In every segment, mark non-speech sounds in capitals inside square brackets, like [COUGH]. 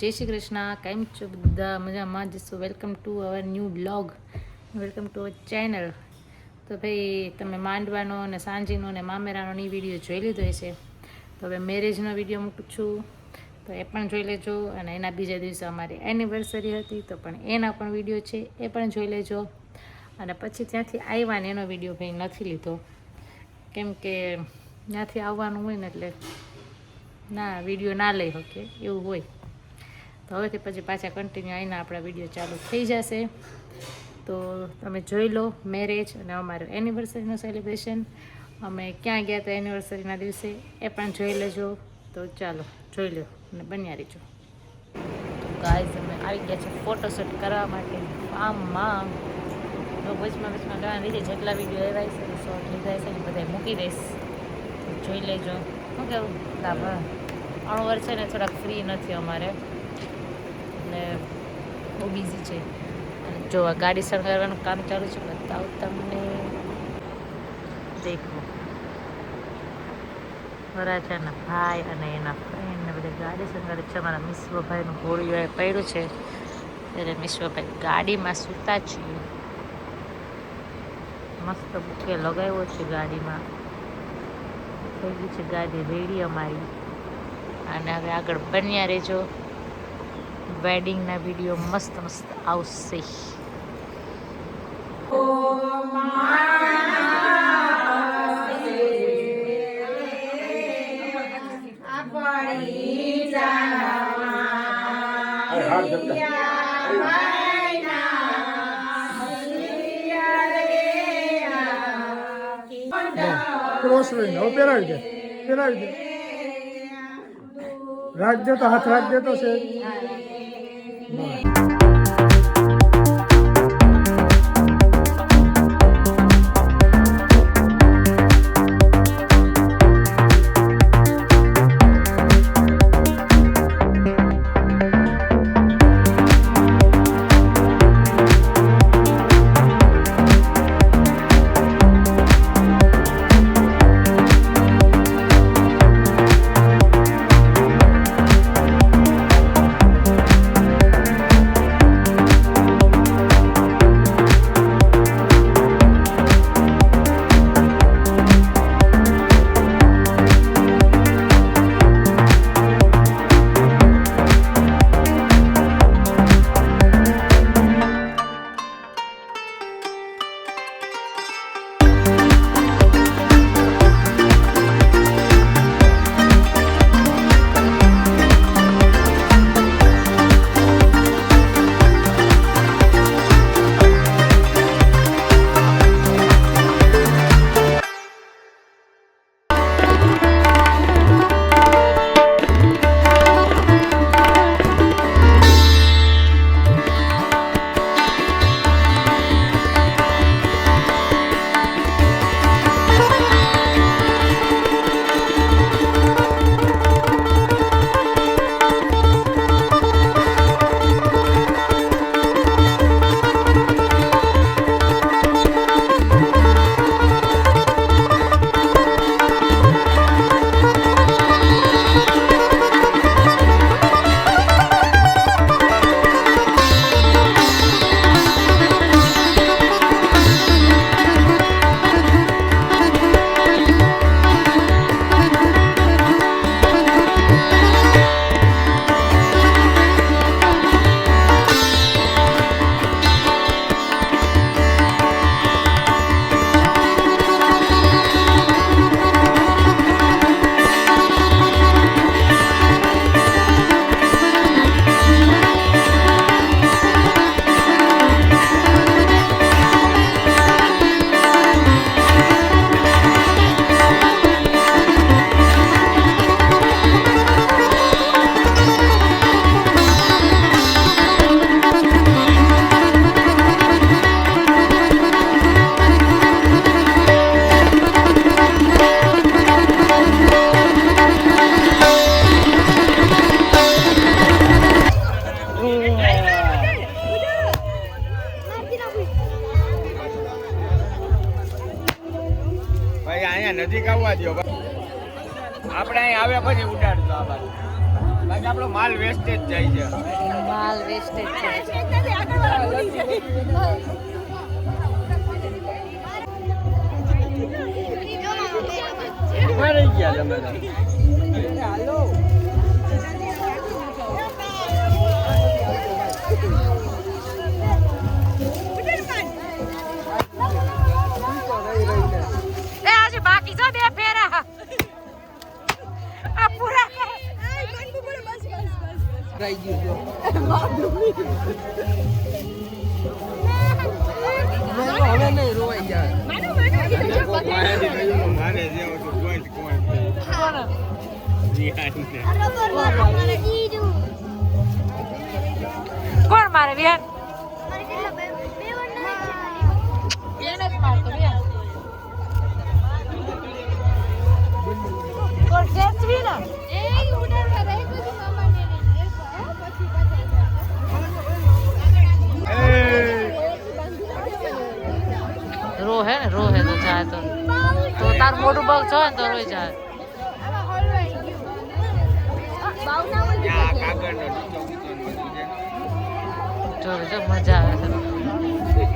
જય શ્રી કૃષ્ણ. કેમ છો બધા મજામાં? જશો. Welcome to our new blog welcome to our channel તો ભાઈ, તમે માંડવાનો અને સાંજીનો અને મામેરાનો ની વીડિયો જોઈ લીધો હશે. તો હવે મેરેજનો વીડિયો મૂકું છું. તો એ પણ જોઈ લેજો. અને એના બીજા દિવસે અમારી એનિવર્સરી હતી, તો પણ એના પણ વીડિયો છે, એ પણ જોઈ લેજો. અને પછી ત્યાંથી આવ્યા ને એનો વીડિયો ભાઈ નથી લીધો. કેમ કે ત્યાંથી આવવાનું હોય ને એટલે ના વીડિયો ના લઈ શકે. એવું હોય. તો હવેથી પછી પાછા કન્ટિન્યુ આવીને આપણા વીડિયો ચાલુ થઈ જશે. તો તમે જોઈ લો મેરેજ અને અમારું એનિવર્સરીનું સેલિબ્રેશન અમે ક્યાં ગયા હતા એનિવર્સરીના દિવસે એ પણ જોઈ લેજો. તો ચાલો, જોઈ લો અને બન્યા રહેજો. ગાઈઝ અમે આવી ગયા છે ફોટોશૂટ કરવા માટે ફાર્મમાં તો વચમાં વચમાં ગાવા લીધે જેટલા વીડિયો એવા છે શોર્ટ લીધા છે ને બધા મૂકી દઈશ. જોઈ લેજો. શું કેવું? લાભ અણવર છે ને, થોડાક ફ્રી નથી અમારે. ને બહુ બિઝી છે. જો આ ગાડી સળગાવવાનું કામ ચાલુ છે, બતાવું તમને. દેખો. વરાજાના ભાઈ અને એના ફ્રેન્ડને બધા ગાડી સળગાડે છે મારા મિશ્વભાઈનું હોળીઓ એ પડ્યું છે. ત્યારે મિશ્વભાઈ ગાડીમાં સૂતા છીએ. મસ્ત બુકે લગાવ્યો છે ગાડીમાં. થઈ ગઈ છે ગાડી, રેડી અમારી. અને હવે આગળ બન્યા રહેજો. વેડિંગના વીડિયો મસ્ત મસ્ત આવશે. ક્રોસ લઈને હવે પહેરાવી દે પહેરાવી દે. રાખજે તો હાથ રાજ્ય તો છે ભાઈ આપણે માલ વેસ્ટેજ જાય છે. માલ વેસ્ટેજ છે. મરી ગયા તમે હવે નહીં રોવાઈ જાય કોક માયાથી કહ્યું ને મારે જેવો તો કોઈ જ કોઈ જ. વિહારને. કોણ મારે બેન બેન જ મારતો બેન કોણ કેસવી ને રો હે ને, રો હે તો જાય તો તો તાર મોટું બગ છો ને, તો રોઈ જાય. જો જો, મજા આવે છે.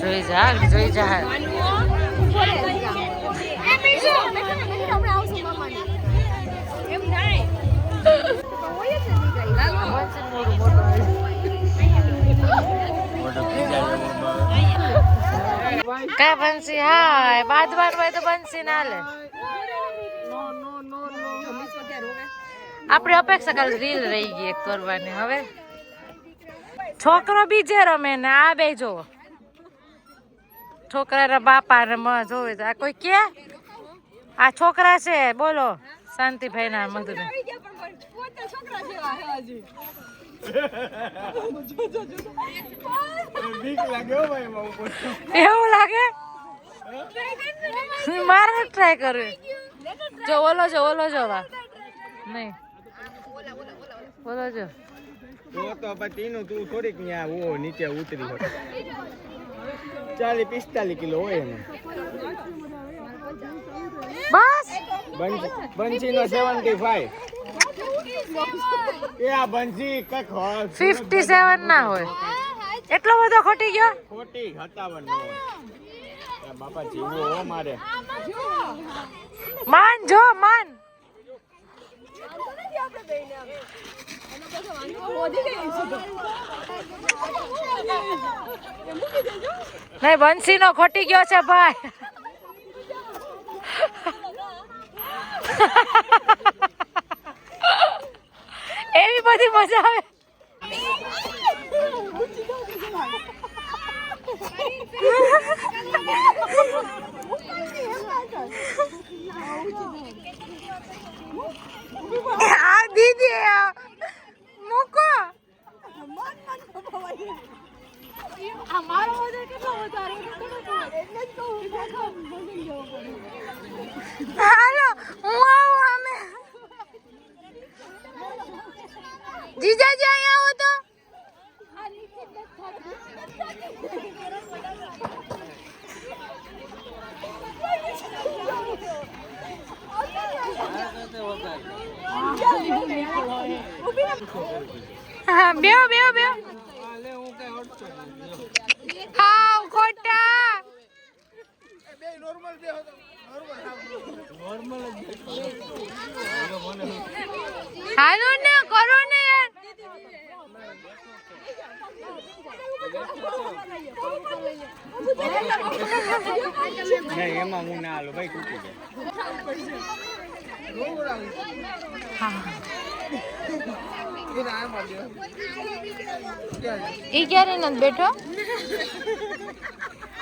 જોઈ જા જોઈ જા કા બંસી હા બાંધવાનું હોય તો બનશી ના લે આપણે અપેક્ષા કાલ રીલ રહી ગઈ એક કરવાની, હવે. છોકરો બીજે રમે ને, આ બે જો છોકરા બાપા ને મ જોવે આ કોઈ કે? આ છોકરા છે, બોલો. શાંતિભાઈ ના મધુબેન [LAUGHS] એવું લાગે? મારે ટ્રાય કરે જો ઓલો જો ઓલો જો વા નહીં. ઓલો જો. તો પછી એનું તું થોડીક ત્યાં ઓ નીચે ઉતરી હોય. ચાલીસ પિસ્તાલીસ કિલો હોય એમાં બસ. બંસી નો સેવન્ટી ફાઈવ એ આ બંસી કંઈક હોય ફિફ્ટી સેવન ના હોય. એટલો બધો ખોટી ગયો? ખોટી સત્તાવન નો બાપા જીવો હો મારે. માન જો માન. નહીં બંસી નો ખોટી ગયો છે ભાઈ. એવી બધી મજા આવે. આ દીદી મૂકો. હાલો હું આવું અમે જીજાજી અહીંયા આવો તો. હા બેહો બેહો બેહો. હા ખોટા હાલો ને કરો ને યાર. એમાં હું ના હાલું. ભાઈ તૂટી જાય ઈ ક્યારે નથી બેઠો?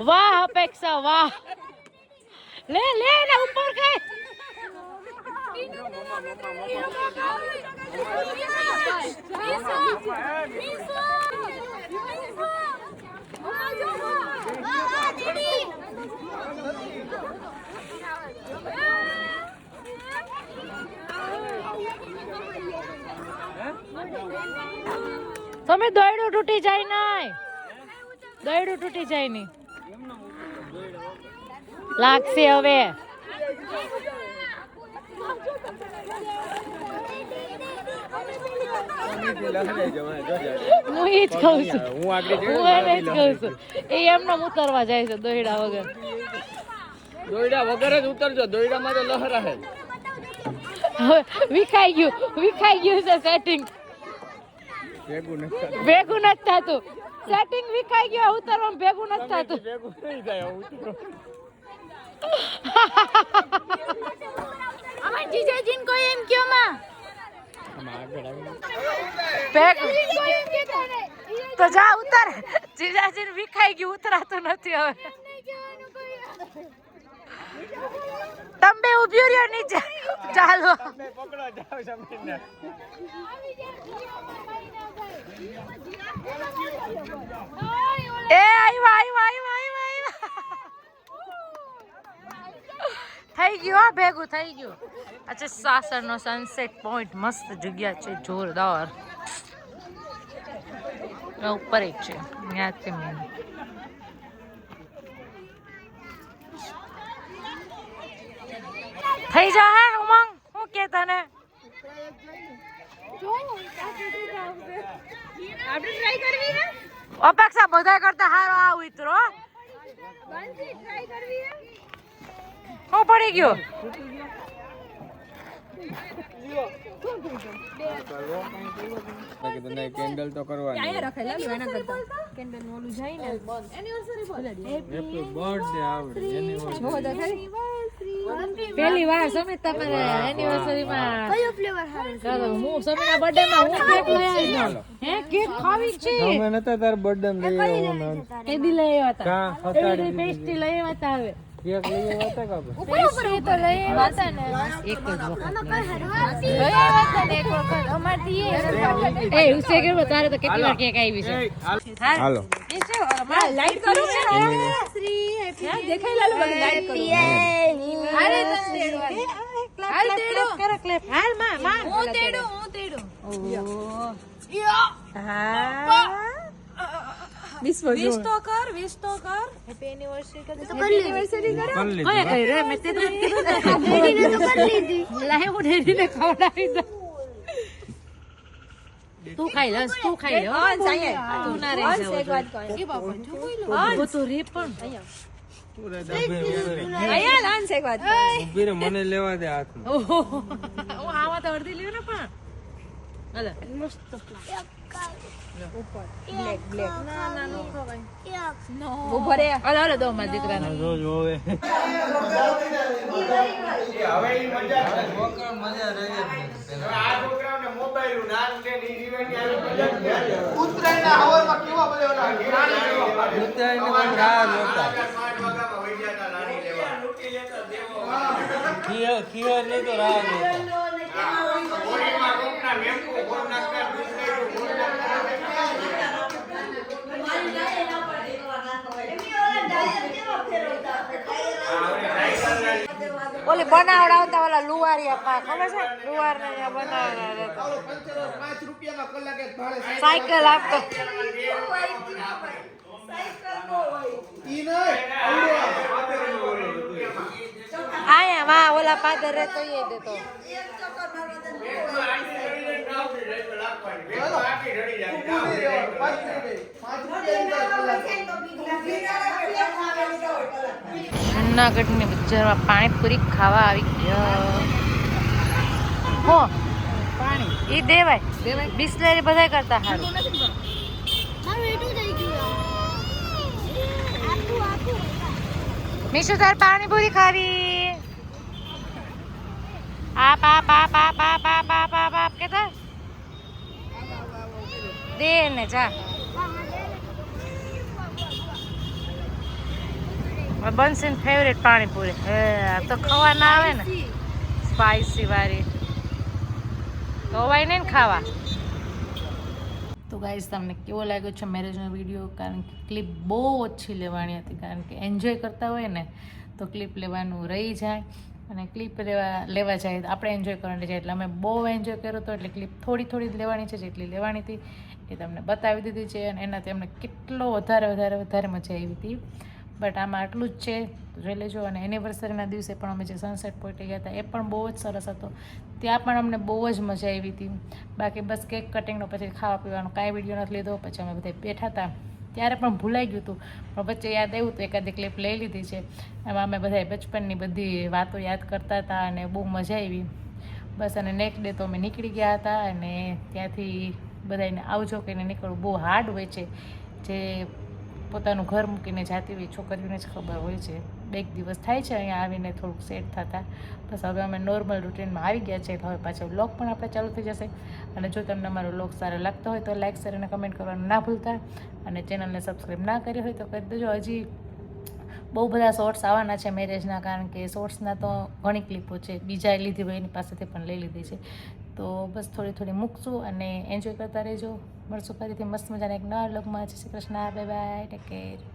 વાહ અપેક્ષા વાહ. લે લે ને ઉપર કઈ તમે દોયડું તૂટી જાય નહીં દોયડું તૂટી જાય નહીં લાગશે હવે. હું એ જ કહું છું. હું એને જ કહું છું. એ એમને ઉતરવા જાય છે દોયડા વગર. દોયડા વગર જ ઉતરજો. દોયડામાં તો લહર હે. વિખાઈ ગયું. વિખાઈ ગયું છે સેટિંગ ભેગું નથી થતું. ભેગું નથી થતું. સેટિંગ વિખાઈ ગયું ઉતરવામાં ભેગું નથી થતું. ભેગું નહીં થાય ઉતરો. અમાર જીજાજીન કોઈ એમ કયો માં? તો જા ઉતર. જીજાજીને વિખાઈ ગયું ઉતરાતું નથી હવે. તમે ઉભ્યો ઊભી રહ્યો નીચે. ચાલો. એ આવ્યા આવ્યા આવ્યા આવ્યા આવ્યા થઈ ગયું, હા, ભેગું થઈ ગયું. અચ્છા સાસરનો સનસેટ પોઈન્ટ મસ્ત જગ્યા છે, જોરદાર. ઉપર એક છે, ત્યાંથી થઈ જા હે ઉમંગ. હું કે તને? અપેક્ષા બધા કરતા હારો આ ઉતરો હું પડી ગયો? પેલી વાર સમિત તમારે એનિવર્સરી માં. હું સમિત ના બર્થડે માં હું કેક લઈ હે કેક ખાવી છે? તમે નતા તાર બર્થડે લઈ આવ્યો હું કેદી લઈ આવ્યા હતા. કેદી લઈ આવ્યા હતા હવે. કેક લઈ આવ્યા હતા કે આપણે? પેસ્ટ્રી તો લઈ આવ્યા ને. એક જ વખત લઈ આવ્યા એ ઉસે કે તારે તો કેટલી વાર કેક આવી છે? હાલો. લાઈટ કરું દેખાઈ લાલો લાઈટ કરું. અરે હાલ તેડો. કરો ક્લેપ હાલમાં માં. હું તેડો હું તેડો. વિશ્વ તો મને લેવા દે હાથમાં હું આવા તો અડધી લેવ ને પણ અલે મસ્ત ઉપર બ્લેક બ્લેક ના ના નો ખવાય નો ઊભો રે અલે અલે દો મારા દીકરાને જો જો હવે હવે ઈ મજા છોકરા મજા રહે આ છોકરાઓને મોબાઈલનું નામ કે ની જીવન યાર મજા ઉત્તરાયણ ના હવરમાં કેવો બોલે ઓલા ઉત્તરાયણમાં રાહ જોતા નાની લેવા ખીયો ખીયો નહીં તો રાહ બનાવડાવતા ઓલા લુવારિયા પાક ખબર છે? લુવાર ને બનાવડાવતા સાયકલ આપતો. આયા વા ઓલા પાદર રહેતો એ દેતો જુનાગઢની બજારમાં પાણીપુરી ખાવા આવી ગયા. હો પાણી. એ દેવાય. બિસ્લેરી બધા કરતા સારું. મીશુ તાર પાણીપુરી ખાવી. આપ આપ આપ આપ આપ આપ આપ આપ આપ કેતા? દે ને જા. બંસીન ફેવરેટ પાણીપુરી. હે તો ખાવા ના આવે ને. સ્પાઈસી વાળી. તો અવાય નહીં ને ખાવા. તો ગાઈઝ તમને કેવો લાગ્યો છે મેરેજનો વીડિયો કારણ કે ક્લિપ બહુ ઓછી લેવાની હતી, કારણ કે એન્જોય કરતા હોય ને, તો ક્લિપ લેવાનું રહી જાય. અને ક્લિપ લેવા લેવા જાય આપણે એન્જોય કરવાની જાય. એટલે અમે બહુ એન્જોય કર્યો હતો, એટલે ક્લિપ થોડી થોડી લેવાની છે, જેટલી લેવાની હતી એ તમને બતાવી દીધી છે. અને એનાથી અમને કેટલો વધારે વધારે વધારે મજા આવી હતી. બટ આમાં આટલું જ છે. જોઈ લેજો અને એનિવર્સરીના દિવસે પણ અમે જે સનસેટ પોઈન્ટે ગયા હતા, એ પણ બહુ જ સરસ હતો. ત્યાં પણ અમને બહુ જ મજા આવી હતી. બાકી બસ કેક કટિંગનો પછી ખાવા પીવાનો કાંઈ વીડિયો નથી લીધો. પછી અમે બધા બેઠા હતા. ત્યારે પણ ભૂલાઈ ગયું હતું. પણ વચ્ચે યાદ આવ્યું હતું એકાદી ક્લિપ લઈ લીધી છે. એમાં અમે બધા બચપનની બધી વાતો યાદ કરતા હતા અને બહુ મજા આવી. બસ અને નેક્સ્ટ ડે તો અમે નીકળી ગયા હતા અને ત્યાંથી બધાને આવજો કહીને નીકળવું. બહુ હાર્ડ હોય છે. જે પોતાનું ઘર મૂકીને જાતી હોય છોકરીઓને જ ખબર હોય છે. બે એક દિવસ થાય છે અહીંયા આવીને થોડુંક સેટ થતા. બસ હવે અમે નોર્મલ રૂટીનમાં આવી ગયા છે હવે પાછો બ્લોગ પણ આપણે ચાલુ થઈ જશે. અને જો તમને અમારો બ્લોગ સારો લાગતો હોય તો લાઇક શેર અને કમેન્ટ કરવાનું ના ભૂલતા. અને ચેનલને સબસ્ક્રાઈબ ના કરી હોય તો કરી દેજો. હજી બહુ બધા શોર્ટ્સ આવવાના છે મેરેજના કારણ કે શોર્ટ્સના તો ઘણી ક્લિપો છે. બીજા લીધી હોય એની પાસેથી પણ લઈ લીધી છે. તો બસ થોડી થોડી મૂકશું અને એન્જોય કરતા રહેજો. મળશું ફરીથી મસ્ત મજાના એક નવા લોકમાં જય Shri Krishna. Bye bye take care